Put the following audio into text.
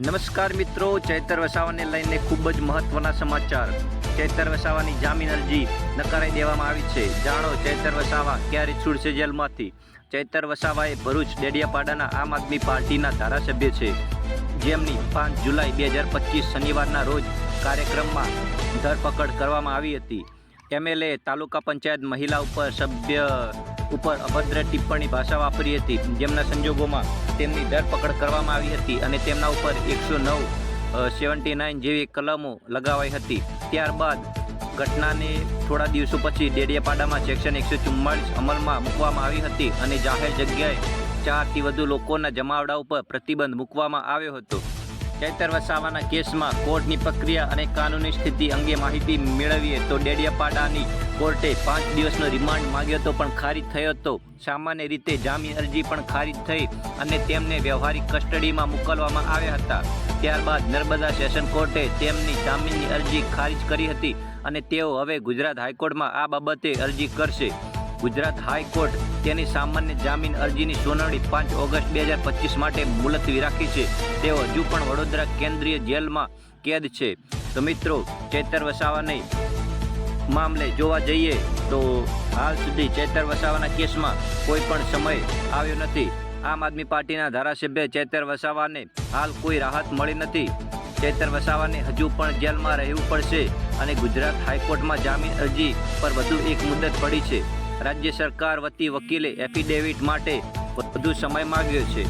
નમસ્કાર મિત્રો, ચૈતર વસાવાને લઈને ખૂબ જ મહત્વના સમાચાર. ચૈતર વસાવાની જામીન અરજી નકારાઈ દેવામાં આવી છે. જાણો, ચૈતર વસાવા ક્યારે છૂટશે જેલમાંથી? ચૈતર વસાવાએ ભરૂચ ડેડિયાપાડાના આમ આદમી પાર્ટીના ધારાસભ્ય છે. જેમની પાંચ જુલાઈ બે હજાર પચીસ શનિવારના રોજ કાર્યક્રમમાં ધરપકડ કરવામાં આવી હતી. એમએલએ તાલુકા પંચાયત મહિલા ઉપર સભ્ય ઉપર અભદ્ર ટિપ્પણી ભાષા વાપરી હતી. જેમના સંજોગોમાં તેમની ધરપકડ કરવામાં આવી હતી અને તેમના ઉપર એકસો નવ સેવન્ટી નાઇન જેવી કલમો લગાવાઈ હતી. ત્યારબાદ ઘટનાને થોડા દિવસો પછી ડેડિયાપાડામાં સેક્શન એકસો ચુમ્માળીસ અમલમાં મૂકવામાં આવી હતી અને જાહેર જગ્યાએ ચારથી વધુ લોકોના જમાવડા ઉપર પ્રતિબંધ મૂકવામાં આવ્યો હતો. ચૈતર વસાવાના કેસમાં કોર્ટની પ્રક્રિયા અને કાનૂની સ્થિતિ અંગે માહિતી મેળવીએ તો ડેડિયાપાડાની કોર્ટે પાંચ દિવસનો રિમાન્ડ માંગ્યો હતો પણ ખારિજ થયો હતો. સામાન્ય રીતે જામીન અરજી પણ ખારિજ થઈ અને તેમને વ્યવહારિક કસ્ટડીમાં મોકલવામાં આવ્યા હતા. ત્યારબાદ નર્મદા સેશન કોર્ટે તેમની જામીનની અરજી ખારિજ કરી હતી અને તેઓ હવે ગુજરાત હાઈકોર્ટમાં આ બાબતે અરજી કરશે. ગુજરાત હાઈકોર્ટ તેની સામાન્ય જામીન અરજીની સુનાવણી પાંચ ઓગસ્ટ બે હજાર પચીસ માટે મુલતવી રાખી છે. તેઓ હજુ પણ વડોદરા કેન્દ્રીય જેલમાં કેદ છે. તો મિત્રો, ચેતર વસાવાને મામલે જોવા જઈએ તો હાલ સુધી ચેતર વસાવાના કેસમાં કોઈ પણ સમય આવ્યો નથી. આમ આદમી પાર્ટીના ધારાસભ્ય ચેતર વસાવાને હાલ કોઈ રાહત મળી નથી. ચેતર વસાવાને હજુ પણ જેલમાં રહેવું પડશે અને ગુજરાત હાઈકોર્ટમાં જામીન અરજી પર વધુ એક મુદત પડી છે. રાજ્ય સરકાર વતી વકીલે એફિડેવિટ માટે વધુ સમય માંગ્યો છે.